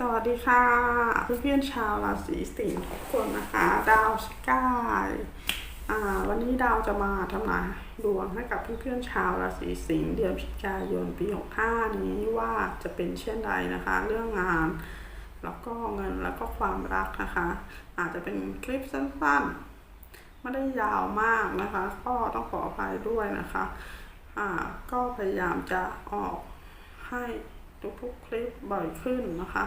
สวัสดีค่ะเพื่อนๆชาวราศีสิงห์ทุกคนนะคะ ดาวสกายวันนี้ดาวจะมาทำนายดวงให้กับเพื่อนๆชาวราศีสิงห์เดือนพฤศจิกายนปี 65 นี้ว่าจะเป็นเช่นใดนะคะ เรื่องงานแล้วก็เงินแล้วก็ความรักนะคะ อาจจะเป็นคลิปสั้นๆ ไม่ได้ยาวมากนะคะ ก็ต้องขออภัยด้วยนะคะอ่าก็พยายามจะออกให้ทุกๆคลิปบ่อยขึ้นนะคะ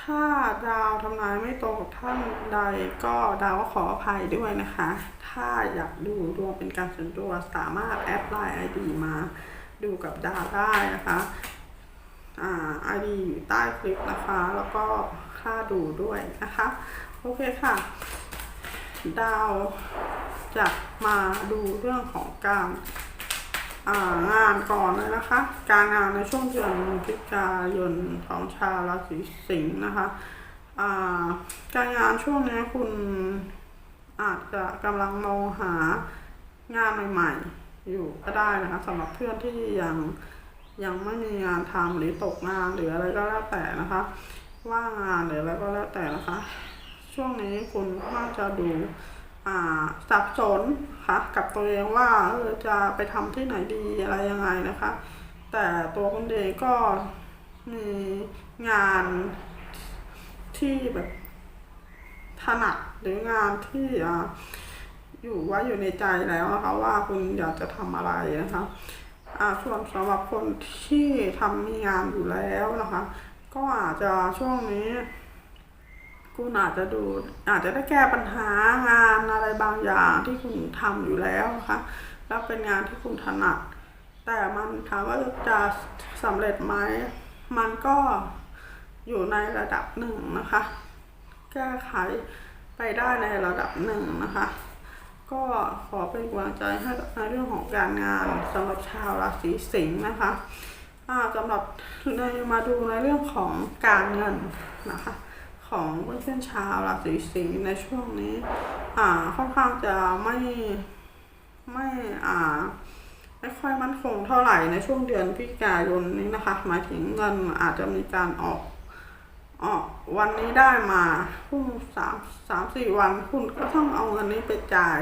ถ้าดาวทำนายไม่ตรงกับท่านใดก็ดาวก็ขออภัยด้วยนะคะ ถ้าอยากดูดวงเป็นการส่วนตัวสามารถแอดไลน์ไอดีมาดูกับดาวได้นะคะอ่าไอดีอยู่ใต้คลิปนะคะ แล้วก็ค่าดูด้วยนะคะ โอเคค่ะ ดาวจะมาดูเรื่องของการ งานก่อนเลยนะคะ การงานในช่วงเดือนพฤศจิกายนของชาวราศีสิงห์นะคะาการงานช่วงนี้คุณอาจจะกำลังมองหางานใหม่ๆ อยู่ก็ได้นะคะสำหรับเพื่อนที่ยังยังไม่มีงานทำหรือตกงานหรืออะไรก็แล้วแต่นะคะ ว่างงานหรืออะไรก็แล้วแต่นะคะ ช่วงนี้คุณน่าจะดู สับสนค่ะกับตัวเองว่าจะไปทำที่ไหนดีอะไรยังไงนะคะ แต่ตัวคุณเองก็มีงานที่แบบถนัดหรืองานที่อยู่ไว้อยู่ในใจแล้วนะคะว่าคุณอยากจะทำอะไรนะคะส่วนสำหรับคนที่ทำมีงานอยู่แล้วนะคะ ก็อาจจะช่วงนี้ คุณอาจจะดูอาจจะได้แก้ปัญหางานอะไรบางอย่างที่คุณทำอยู่แล้วนะคะแล้วเป็นงานที่คุณถนัด แต่มันถามว่าจะสำเร็จไหมมันก็อยู่ในระดับหนึ่งนะคะ แก้ไขไปได้ในระดับหนึ่งนะคะ ก็ขอเป็นกำลังใจให้ในเรื่องของการงานสำหรับชาวราศีสิงห์นะคะสำหรับในมาดูในเรื่องของการเงินนะคะ ของเพื่อนชาวราศีสิงห์ในช่วงนี้ อ่าค่อนข้างจะไม่ไม่อ่าไม่ค่อยมั่นคงเท่าไหร่ในช่วงเดือนพฤศจิกายนนี้นะคะ หมายถึงเงินอาจจะมีการออกออกวันนี้ได้มาพรุ่งสามสามสี่วันคุณก็ต้องเอาเงินนี้ไปจ่าย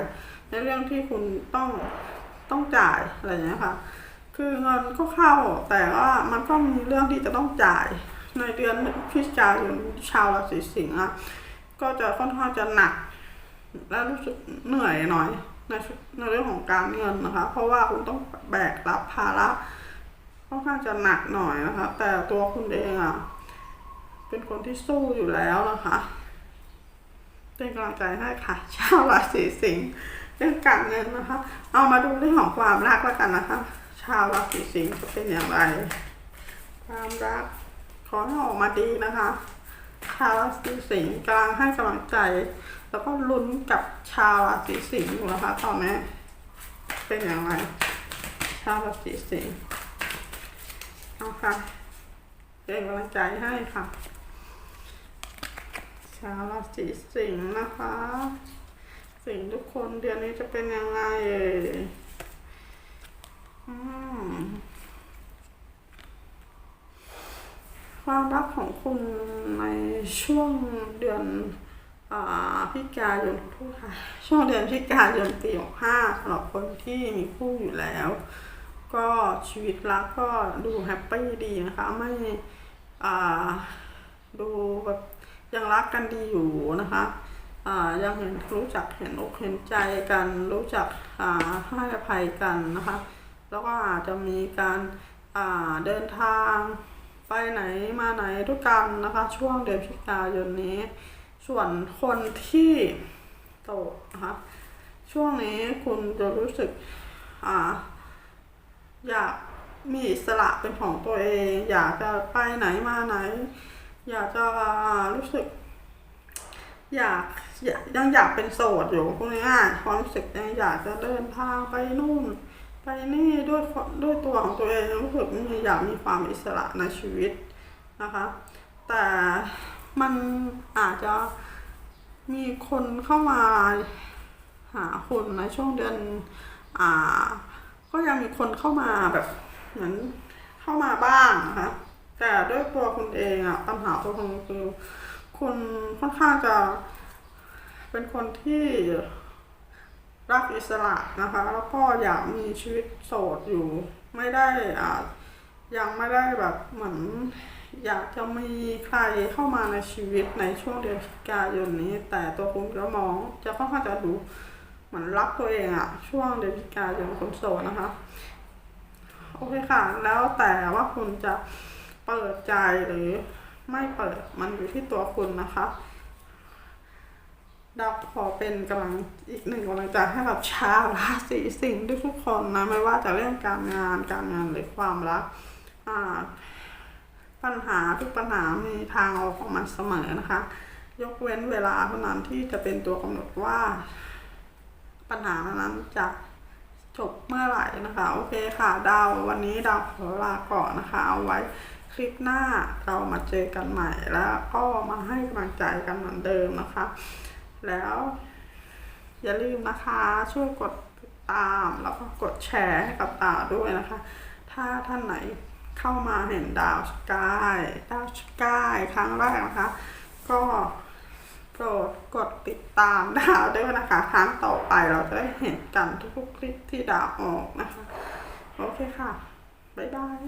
ในเรื่องที่คุณต้องต้องจ่ายอะไรอย่างเงี้ยค่ะ คือเงินก็เข้าแต่ว่ามันก็มีเรื่องที่จะต้องจ่าย ในเดือนพฤศจิกายนชาวราศีสิงห์อะก็จะค่อนข้างจะหนัก และรู้สึกเหนื่อยหน่อยในในเรื่องของการเงินนะคะ เพราะว่าคุณต้องแบกรับภาระค่อนข้างจะหนักหน่อยนะคะ แต่ตัวคุณเองอะเป็นคนที่สู้อยู่แล้วนะคะเป็นกำลังใจให้ค่ะ ชาวราศีสิงห์เรื่องการเงินนะคะ เอามาดูเรื่องของความรักแล้วกันนะคะ ชาวราศีสิงห์จะเป็นอย่างไร ความรัก ขอให้ออกมาดีนะคะชาวราศีสิงห์กำลังให้กำลังใจ แล้วก็ลุ้นกับชาวราศีสิงห์อยู่นะคะตอนนี้เป็นอย่างไร ชาวราศีสิงห์เอาค่ะเป็นกำลังใจให้ค่ะ ชาวราศีสิงห์นะคะ สิงห์ทุกคนเดือนนี้จะเป็นยังไงเอ่ยอืม ความ รักของคุณในช่วงเดือนอพิกายนทุกค่ะช่วงเดือนพิกายนปี65สำหรับคนที่มีคู่อยู่แล้ว ก็ชีวิตรักก็ดูแฮปปี้ดีนะคะ ไม่ดูแบบยังรักกันดีอยู่นะคะยังเห็นรู้จักเห็นอกเห็นใจกันรู้จักให้อภัยกันนะคะ แล้วก็อาจจะมีการเดินทาง ไปไหนมาไหนด้วยกันนะคะ ช่วงเดือนพฤศจิกายนนี้ ส่วนคนที่โสดนะคะช่วงนี้คุณจะรู้สึกอ่าอยากมีอิสระเป็นของตัวเอง อยากจะไปไหนมาไหน อยากจะรู้สึก อยากยังอยากเป็นโสดอยู่พูดง่ายความรู้สึกยังอยากจะเดินทางไปนู่น นี่ด้วยด้วยตัวของตัวเองรู้สึกมีอยากมีความอิสระในชีวิตนะคะ แต่มันอาจจะมีคนเข้ามาหาคุณในช่วงเดือน อ่า ก็ยังมีคนเข้ามาแบบเหมือนเข้ามาบ้างนะคะแต่ด้วยตัวคุณเองอะปัญหาตัวคุณคือคุณค่อนข้างจะเป็นคนที่ รักอิสระนะคะ แล้วก็อยากมีชีวิตโสดอยู่ ไม่ได้อ่ายังไม่ได้แบบเหมือนอยากจะมีใครเข้ามาในชีวิตในช่วงเดือนกายนนี้ แต่ตัวคุณก็มองจะค่อนข้างจะดูเหมือนรักตัวเองอะช่วงเดือนกายนคนโสดนะคะโอเคค่ะ แล้วแต่ว่าคุณจะเปิดใจหรือไม่เปิดมันอยู่ที่ตัวคุณนะคะ ดาวขอเป็นกำลังอีกหนึ่งกำลังใจให้กับชาวราศีสิงห์ทุกคนนะไม่ว่าจะเรื่องการงานการงานหรือความรักอ่าปัญหาทุกปัญหามีทางออกของมันเสมอนะคะ ยกเว้นเวลาเท่านั้นที่จะเป็นตัวกำหนดว่า ปัญหานั้นจะจบเมื่อไหร่นะคะ โอเคค่ะดาววันนี้ดาวขอลาก่อนนะคะ เอาไว้คลิปหน้าเรามาเจอกันใหม่แล้วก็มาให้กำลังใจกันเหมือนเดิมนะคะ แล้ว อย่าลืมนะคะช่วยกดติดตามแล้วก็กดแชร์ให้กับดาวด้วยนะคะ ถ้าท่านไหนเข้ามาเห็นดาวสกายดาวสกายครั้งแรกนะคะ ก็โปรดกดติดตามดาวด้วยนะคะ ครั้งต่อไปเราจะได้เห็นกันทุกๆคลิปที่ดาวออกนะคะ โอเคค่ะ บ๊ายบาย